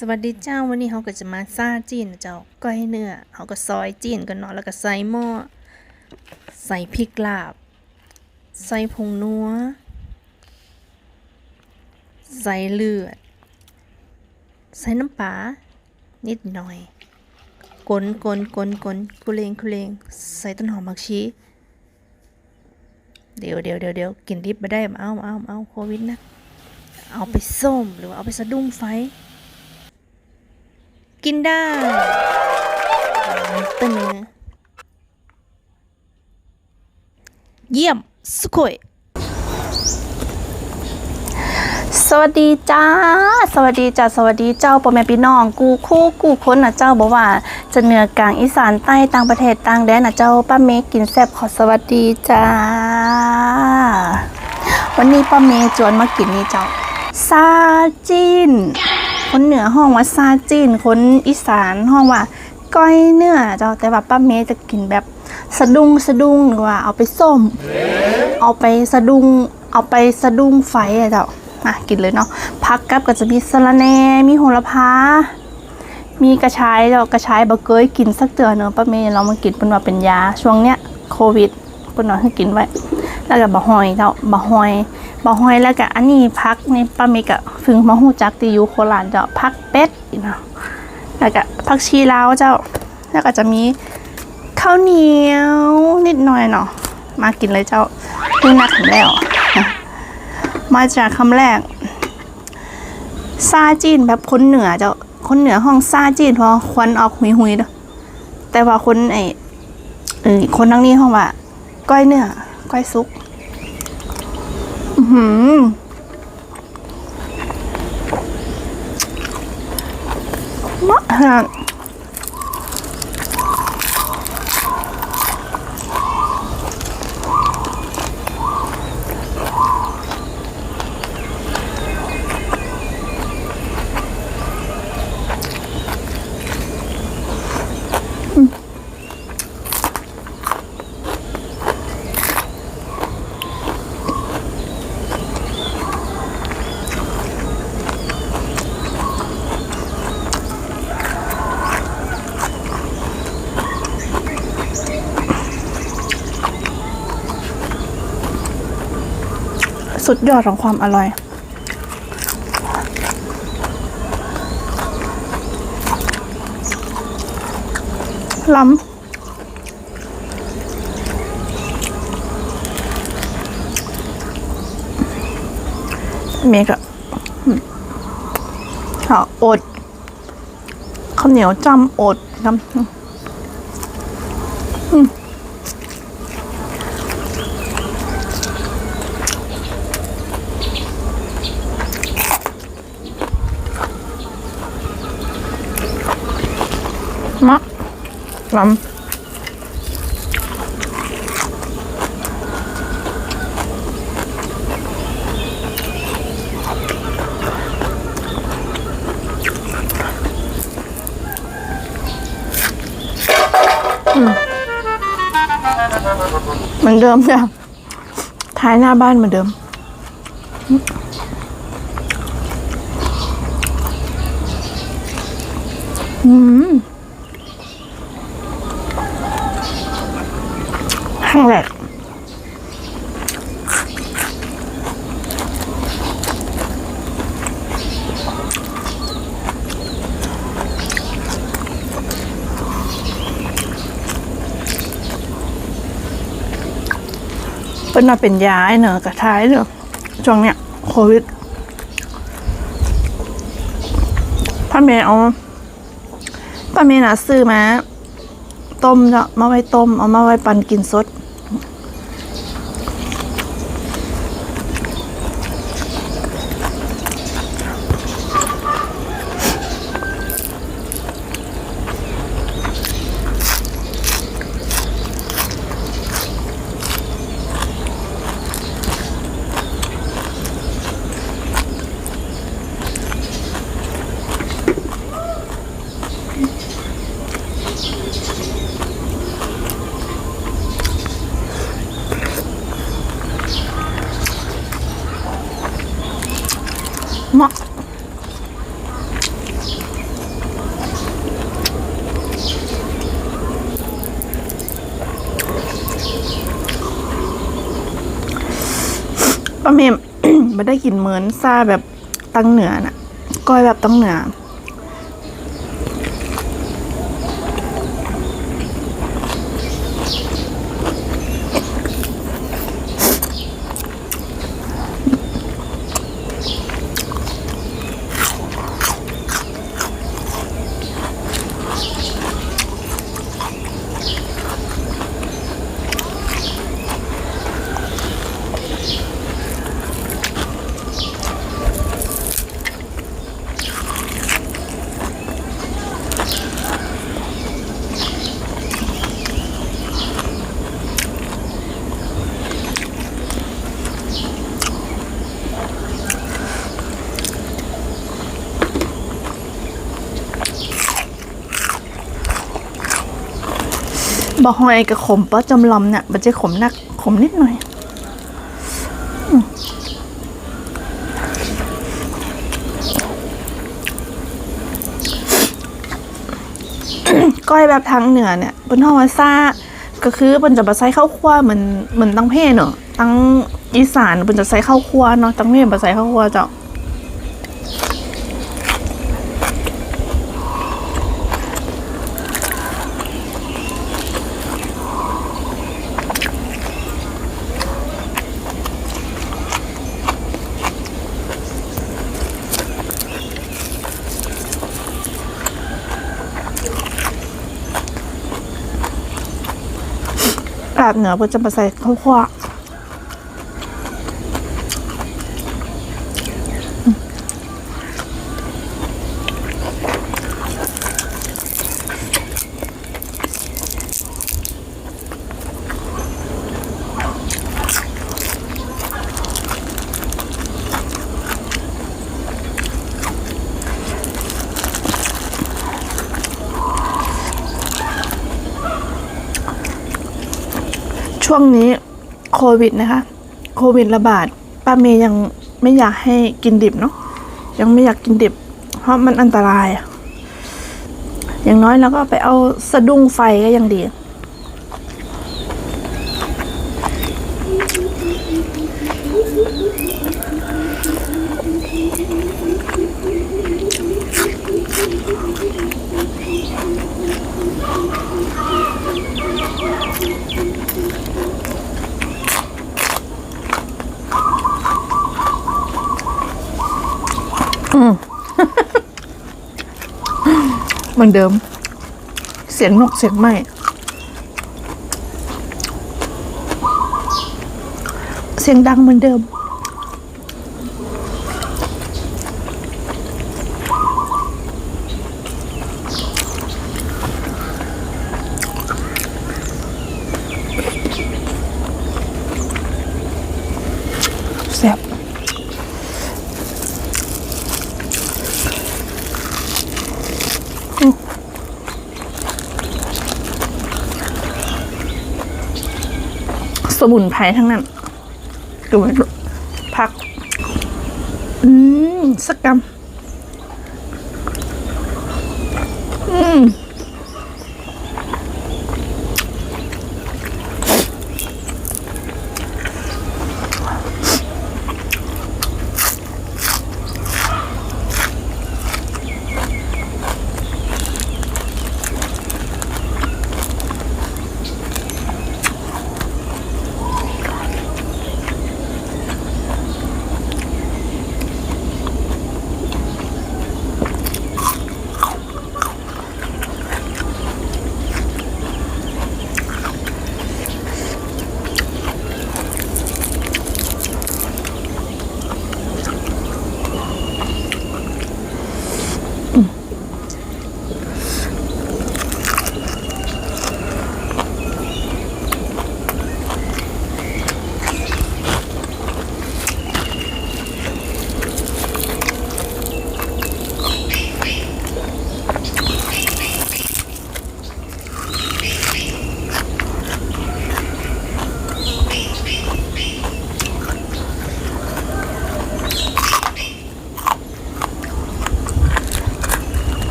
สวัสดีเจ้าวันนี้เขาก็จะมาซาจีนเจ้าก้อยเนื้อเขาก็ซอยจีนกันเนาะแล้วก็ใส่หม้อใส่พริกลาบ ใส่ผงนัว ใส่เลือด ใส่น้ำปลานิดหน่อยกลนกลนกลนกลนกุเลงกุเลงใส่ต้นหอมผักชีเดี๋ยวเดี๋ยวเดี๋ยวเดี๋ยวกินดิบไม่ได้มาเอามาเอามาเอาโควิดนะเอาไปส้มหรือว่าเอาไปสะดุ้งไฟ กินได้ตึ้งเลยนะเยี่ยม สุโขยสวัสดีจ้า สวัสดีจ้า สวัสดีเจ้าพ่อแม่พี่น้อง กูคู่กูคนนะเจ้าบอกว่า จะเหนือกลางอีสานใต้ต่างประเทศต่างแดนนะเจ้าป้าเมกินแซ่บขอสวัสดีจ้า วันนี้ป้าเมย์จวนมากินนี่เจ้าซาจิน คนเหนือห้องว่าซาจินคนอีสานห้องว่าก้อยเนื้อเจ้าแต่ว่าป้าเมย์จะกินแบบสะดุ้งสะดุ้งหรือว่าเอาไปส้ม เอาไปสะดุ้งเอาไปสะดุ้งไฟอะเจ้ามากินเลยเนาะพักกับก็จะมีสะระแหน่มีโหระพา มีกระชายเจ้ากระชายบะเกยกินสักเตือนเนอะป้าเมย์เรามากินเป็นว่าเป็นยาช่วงเนี้ยโควิดเป็นว่าให้กินไว้ แล้วก็บะหอยเจ้าบะหอย บะหอยแล้วก็อันนี้พักนี่ป้าเมก็ฟึงมาหูจักตีอยู่โคราชเจ้าพักเป็ดเนาะแล้วก็ผักชีลาวเจ้า แล้วก็จะมีข้าวเหนียวนิดหน่อยเนาะมากินเลยเจ้าเพิ่งนักถึงแล้ว มาจากคำแรกซาจีนแบบคนเหนือเจ้าคนเหนือห้องซาจีนพอควันออกหุยหุยเด้อแต่ว่าคนไอเออคนทั้งนี้ห้องว่า ก้อยเนื้อก้อยซุปอือ หือมะฮ สุดยอดของความอร่อย ล้ำเมกอะอืมค่ะอดข้าวเหนียวจำอดน้ำอืม มะ ล้ำเหมือนเดิมจ้ะท้ายหน้าบ้านเหมือนเดิม อืม เป็นมาเป็นยาไอเนอะกระท้ายเนอะช่วงเนี้ยโควิดป้าเมย์เอาป้าเมย์น่ะซื้อมา ต้มจะมาไว้ต้ม เอามาไว้ปั่นกินสด มากก็เมมไม่ได้กินเหมือนซาแบบตังเหนือน่ะ ก้อยแบบตังเหนือ บะหอยกับขมป้าจำลอมเนี่ยมันจะขมนักขมนิดหน่อยก้อยแบบทางเหนือเนี่ยเป็นห้องวาซ่าก็คือมันจะมาใส่ข้าวคั่วเหมือนเหมือนตังเพ่เนอะตังอีสานมันจะใส่ข้าวคั่วเนาะตังเพ่มาใส่ข้าวคั่วเจ้าากเหนือเพื่อจะมาใส่ข้าวคั่ว ช่วงนี้โควิดนะคะโควิดระบาดป้าเมย์ยังไม่อยากให้กินดิบเนาะยังไม่อยากกินดิบ เพราะมันอันตรายอะอย่างน้อยเราก็ไปเอาสะดุ้งไฟก็ยังดี เหมือนเดิม เสียงนกเสียงไม้เสียงดังเหมือนเดิม มุนไพรทั้งนั้นดูผัก อืม สักกำอืม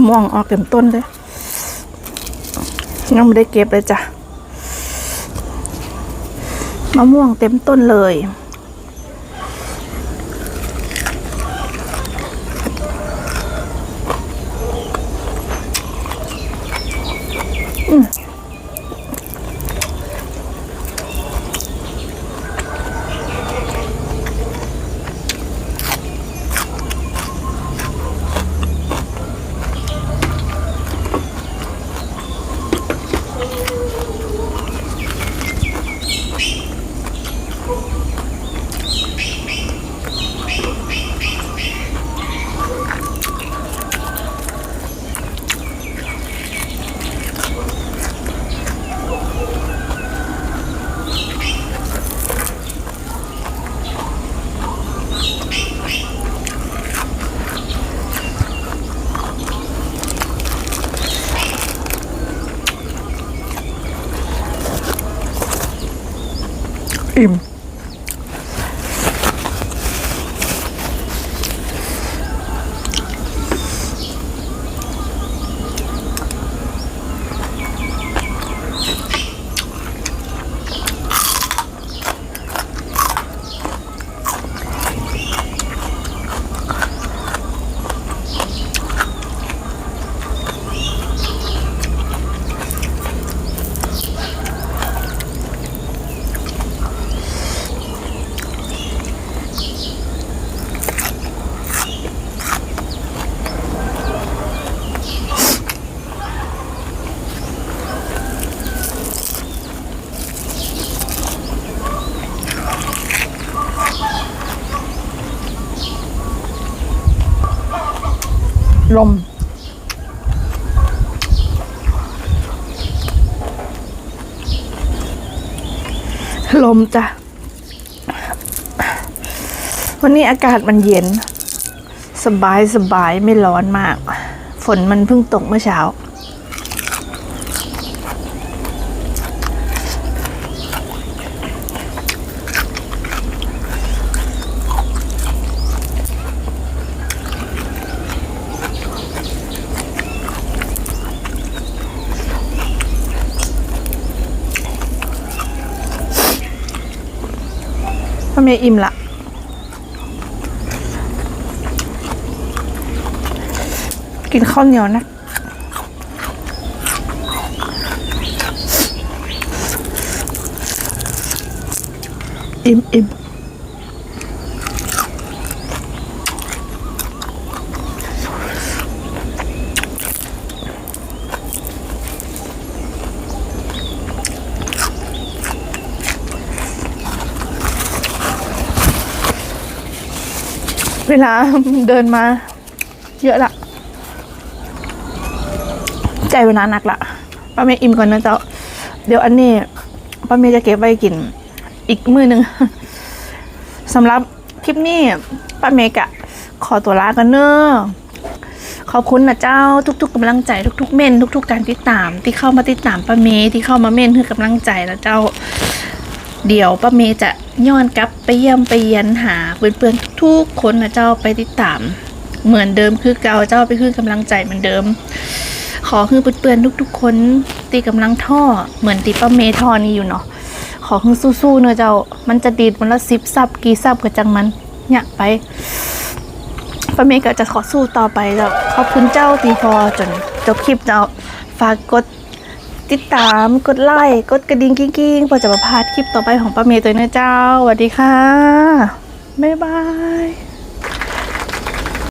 ะม่วงออกเต็มต้นเลยยังไม่ได้เก็บเลยจ้ะมะม่วงเต็มต้นเลยอิ่ม ลม ลมจ้ะ วันนี้อากาศมันเย็น สบายสบายไม่ร้อนมาก ฝนมันเพิ่งตกเมื่อเช้า เมย์อิ่มละกินข้าวเหนียวนะอิ่มอิ่ม เวลาเดินมาเยอะละใจเวลาหนักละป้าเมย์อิ่มก่อนนะเจ้า เดี๋ยวอันนี้ป้าเมย์จะเก็บไว้กิน อีกมือหนึ่งสำหรับคลิปนี้ป้าเมย์กะ ขอตัวลากันเนอะขอบคุณนะเจ้าทุก ๆกำลังใจทุก ๆ เม่นทุก ๆ การติดตาม ที่เข้ามาติดตามป้าเมย์ที่เข้ามาเม่นคือกำลังใจแล้วเจ้า เดี๋ยวป้าเมย์จะย้อนกลับไปเยี่ยมไปเยียนหาเพื่อนๆทุกๆคนนะเจ้าไปติดตาม เหมือนเดิมคือเกาเจ้าไปคือกำลังใจเหมือนเดิม ขอคือเปื่อนๆทุกๆคนตีกำลังท่อเหมือนตีป้าเมท่อนี้อยู่เนาะขอคือสู้ๆเนอะเจ้า มันจะดีดมันละสิบซับกี่ซับกับจังมันเนี่ยไปป้าเมก็จะขอสู้ต่อไปเจ้าขอบคุณเจ้าตีพอจนจบคลิปเจ้าฝากกด ติดตาม กดไลค์ กดกระดิ่งกิ้งๆเพื่อจะมาพลาดคลิปต่อไปของป้าเมย์ตัวเนอยเจ้าสวัสดีค่ะ บ๊ายบาย